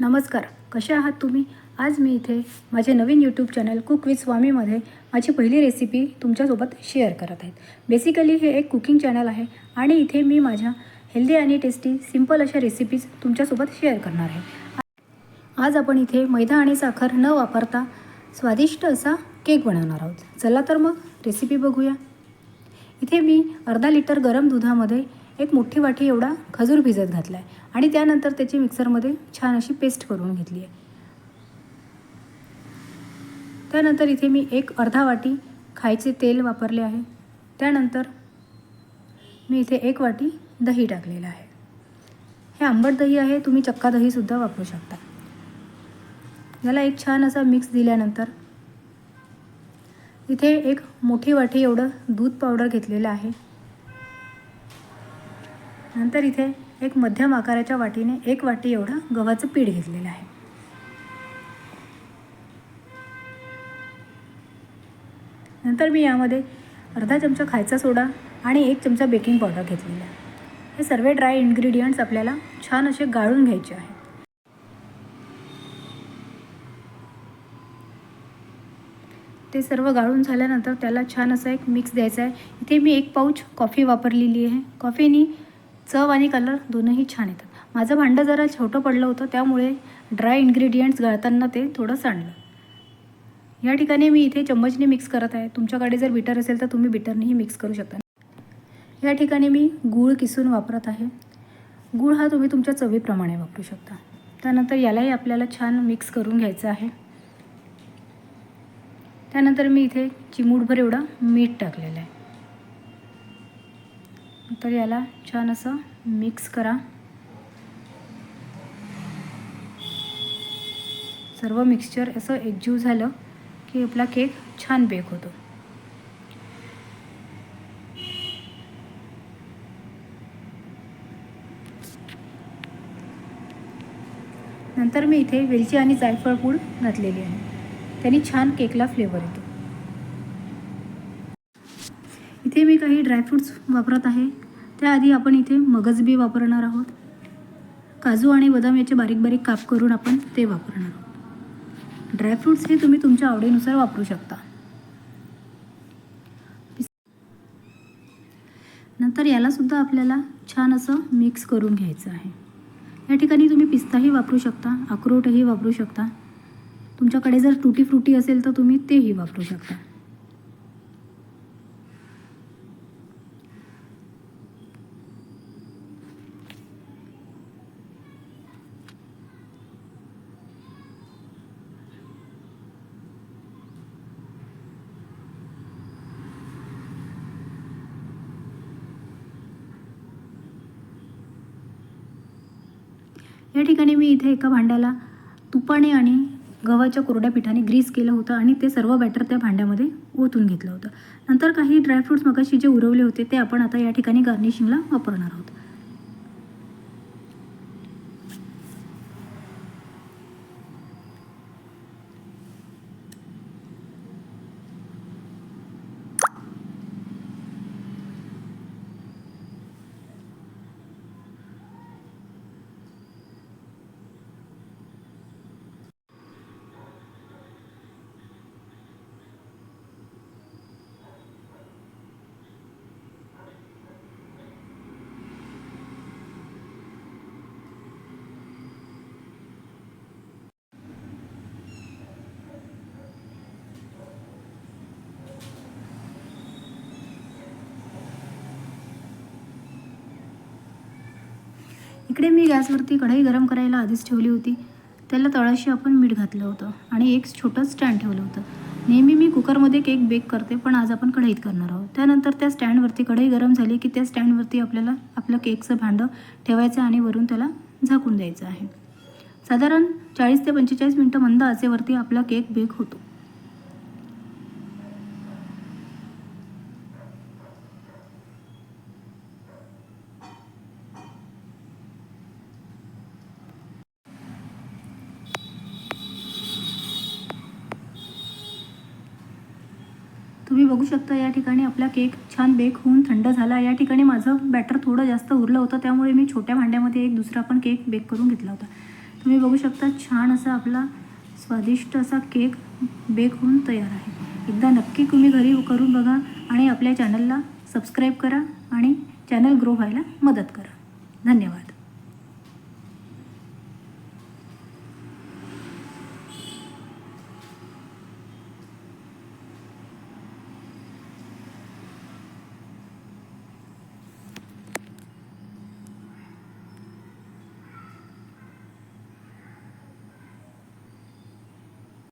नमस्कार कसे आहात तुम्ही? आज मी इथे माझे नवीन यूट्यूब चॅनल कुक विथ स्वामीमध्ये माझी पहिली रेसिपी तुमच्यासोबत शेअर करत आहेत बेसिकली हे एक कुकिंग चॅनल आहे आणि इथे मी माझ्या हेल्दी आणि टेस्टी सिंपल अशा रेसिपीज तुमच्यासोबत शेअर करणार आहे. आज आपण इथे मैदा आणि साखर न वापरता स्वादिष्ट असा केक बनवणार आहोत. चला तर मग रेसिपी बघूया. इथे मी अर्धा लिटर गरम दुधामध्ये एक मोठी वाटी एवढा खजूर भिजत घातला आहे आणि त्यानंतर त्याची मिक्सरमध्ये छान अशी पेस्ट करून घेतली आहे. त्यानंतर इथे मी एक अर्धा वाटी खायचे तेल वापरले आहे. त्यानंतर मी इथे एक वाटी दही टाकलेलं आहे. हे आंबट दही आहे तुम्ही चक्का दहीसुद्धा वापरू शकता. याला एक छान असा मिक्स दिल्यानंतर इथे एक मोठी वाटी एवढं दूध पावडर घेतलेलं आहे. नंतर इथे एक मध्यम आकाराच्या वाटीने एक वाटी एवढं गव्हाचं पीठ घेतलेलं आहे. नंतर मी यामध्ये अर्धा चमचा खायचा सोडा आणि एक चमचा बेकिंग पावडर घेतलेला आहे. हे सर्व ड्राय इन्ग्रेडियंट्स आपल्याला छान असे गाळून घ्यायचे आहे. ते सर्व गाळून झाल्यानंतर त्याला छान असा एक मिक्स द्यायचा आहे. इथे मी एक पाऊच कॉफी वापरलेली आहे. कॉफीनी चव आणि कलर दोनही छान येतात. माझं भांडं जरा छोटं पडलं होतं त्यामुळे ड्राय इन्ग्रेडियंट्स गाळताना ते थोडं सांडलं या ठिकाणी मी इथे चम्मचने मिक्स करत आहे. तुमच्याकडे जर बिटर असेल तर तुम्ही बिटरनेही मिक्स करू शकता. या ठिकाणी मी गूळ किसून वापरत आहे. गूळ हा तुम्ही तुमच्या चवीप्रमाणे वापरू शकता. त्यानंतर यालाही आपल्याला छान मिक्स करून घ्यायचं आहे. त्यानंतर मी इथे चिमूटभर एवढं मीठ टाकलेलं आहे. तर याला छान असं मिक्स करा. सर्व मिक्सचर असं एकजीव झालं की आपला केक छान बेक होतो. नंतर मी इथे वेलची आणि जायफळ पूड घातलेली आहे. त्यांनी छान केकला फ्लेवर येतो. इथे मी काही ड्रायफ्रूट्स वापरत आहे. त्याआधी आपण इथे मगजबी वापरणार आहोत. काजू आणि बदाम याचे बारीक बारीक काप करून आपण ते वापरणार आहोत. ड्रायफ्रूट्स हे तुम्ही तुमच्या आवडीनुसार वापरू शकता. नंतर यालासुद्धा आपल्याला छान असं मिक्स करून घ्यायचं आहे. या ठिकाणी तुम्ही पिस्ताही वापरू शकता अक्रोटही वापरू शकता. तुमच्याकडे जर टुटी फ्रुटी असेल तर तुम्ही तेही वापरू शकता. या ठिकाणी मी इथे एका भांड्याला तुपाने आणि गव्हाच्या कोरड्या पिठाने ग्रीस केलं होतं आणि ते सर्व बॅटर त्या भांड्यामध्ये ओतून घेतलं होतं. नंतर काही ड्रायफ्रूट्स मगाशी जे उरवले होते ते आपण आता या ठिकाणी गार्निशिंगला वापरणार आहोत. इकडे मी गॅसवरती कढई गरम करायला आधीच ठेवली होती. त्याला तळाशी आपण मीठ घातलं होतं आणि एक छोटं स्टँड ठेवलं होतं. नेहमी मी कुकरमध्ये केक बेक करते पण आज आपण कढईत करणार आहोत. त्यानंतर त्या स्टँडवरती कढई गरम झाली की त्या स्टँडवरती आपल्याला आपलं केकचं भांडं ठेवायचं आणि वरून त्याला झाकून द्यायचं आहे. साधारण चाळीस ते पंचेचाळीस मिनटं मंद आचेवरती आपला केक बेक होतो. तुम्ही बघू शकता या ठिकाणी आपला केक छान बेक होऊन थंड झाला. या ठिकाणी माझं बॅटर थोडं जास्त उरलं होतं त्यामुळे मी छोट्या भांड्यामध्ये एक दुसरा पण केक बेक करून घेतला होता. तुम्ही बघू शकता छान असा आपला स्वादिष्ट असा केक बेक होऊन तयार आहे. एकदा नक्की तुम्ही घरी करून बघा आणि आपल्या चॅनलला सबस्क्राईब करा आणि चॅनल ग्रो व्हायला मदत करा. धन्यवाद.